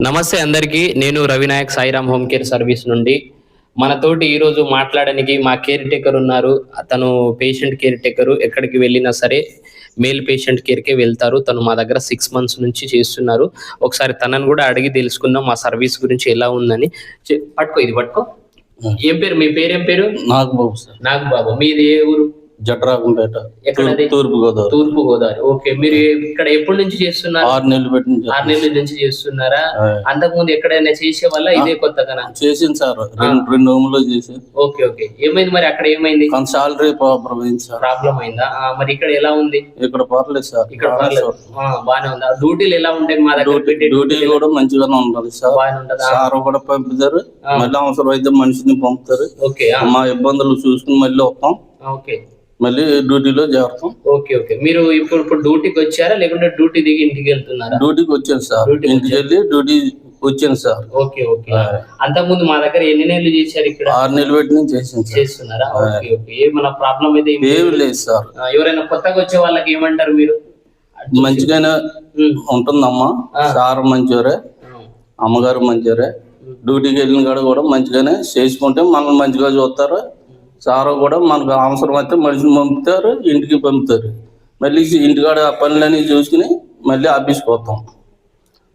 నమస్తే అందరికీ. నేను Ravi Nayak Sairam home care service నుండి. మనతోటి ఈ రోజు మాట్లాడడానికి మా కేర్ టేకర్ ఉన్నారు. తను పేషెంట్ కేర్ టేకర్. ఎక్కడికి వెళ్ళినా సరే మేల్ పేషెంట్ కేర్కే వెళ్తారు. తను మా దగ్గర సిక్స్ మంత్స్ నుంచి చేస్తున్నారు. ఒకసారి తనని కూడా అడిగి తెలుసుకుందాం. మా సర్వీస్ గురించి ఎలా ఉందని. పట్టుకో ఇది పట్టుకో. ఏం పేరు? మీ పేరు ఏం పేరు? నాకు బాబు సార్. నాగ్ బాబు మీది ఏ ఊరు? ఎక్కడది? తూర్పు గోదావరి తూర్పు గోదావరి ఓకే మీరు ఇక్కడ ఎప్పటి నుంచి చేస్తున్నారు? ఆరు నెలలు పెట్టి ఆరు నెలల నుంచి చేస్తున్నారా? ఆ. అంతకుముందు ఎక్కడైనా చేసే వల్ల ఇదే కొత్తగా చేసింది సార్. రెండు రెండు హోములో చేసి ఓకే ఓకే. ఏమైంది మరి? అక్కడ ఏమైంది? సాలరీ ప్రాబ్లం అయింది సార్. ప్రాబ్లం అయిందా? మరి ఇక్కడ ఎలా ఉంది? ఇక్కడ పర్లేదు సార్. ఇక్కడ పర్లేదు. బానే ఉందా? డ్యూటీలు ఎలా ఉంటాయి మా దగ్గర? డ్యూటీ కూడా మంచిగానే ఉండాలి సార్. బాగానే ఉంటదా? సార్ కూడా పంపుతారు. మళ్ళీ అవసరం అయితే మనిషిని పంపుతారు. ఓకే మా ఇబ్బందులు చూసుకుని మళ్ళీ వస్తాం. ఓకే. మళ్ళీ డ్యూటీలో చేరుతాం ఓకే ఓకే. మీరు ఇప్పుడు ఇప్పుడు డ్యూటీకి వచ్చారా? లేకుంటే డ్యూటీ దిగి ఇంటికి వెళ్తున్నారా? డ్యూటీకి వచ్చాను సార్. ఇంటికి వెళ్ళి డ్యూటీ వచ్చాను సార్. Okay okay. అంతకుముందు మా దగ్గర ఎన్ని నెలలు చేశారు ఇక్కడ? ఆరు నెలలు పెట్టి చేసాను చేస్తున్నారా? Okay okay. ఏమన్నా ప్రాబ్లం అయితే ఏం- ఏమి లేదు. సార్. ఎవరైనా కొత్తగా వచ్చే వాళ్ళకి ఏమంటారు మీరు? మంచిగానే ఉంటుందమ్మా. సార్ మంచివారే అమ్మగారు మంచివారే డ్యూటీకి వెళ్ళిన కాడ కూడా మంచిగానే చేసుకుంటే మనల్ని మంచిగా చూస్తారు. సార్ కూడా మనకు అవసరం అయితే మనిషిని పంపుతారు ఇంటికి పంపుతారు. మళ్ళీ ఇంటికాడ ఆ పనులన్నీ చూసుకుని మళ్ళీ ఆఫీస్కి వస్తాం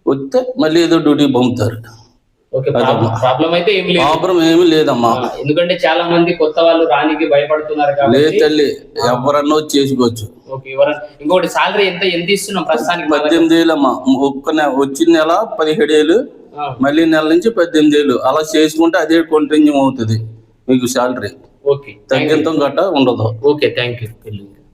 వస్తే మళ్ళీ ఏదో డ్యూటీకి పంపుతారు. ఓకే ప్రాబ్లం అయితే ఏమి లేదు. ప్రాబ్లం ఏమీ లేదమ్మా. ఎందుకంటే చాలా మంది కొత్త వాళ్ళు రానికి భయపడుతున్నారు లేదు తల్లి ఎవరన్నా వచ్చి చేసుకోవచ్చు. ఇంకోటి సాలరీ ఎంత ఎంత ఇస్తున్నాం ప్రస్తుతానికి? పద్దెనిమిది వేలమ్మా ఒక్క వచ్చిన నెల పదిహేడు వేలు మళ్ళీ నెల నుంచి పద్దెనిమిది వేలు. అలా చేసుకుంటే అదే కంటిన్యూ అవుతుంది. మీకు శాలరీ ఓకే తగ్గింతం గట్ట ఉండదు. Okay thank you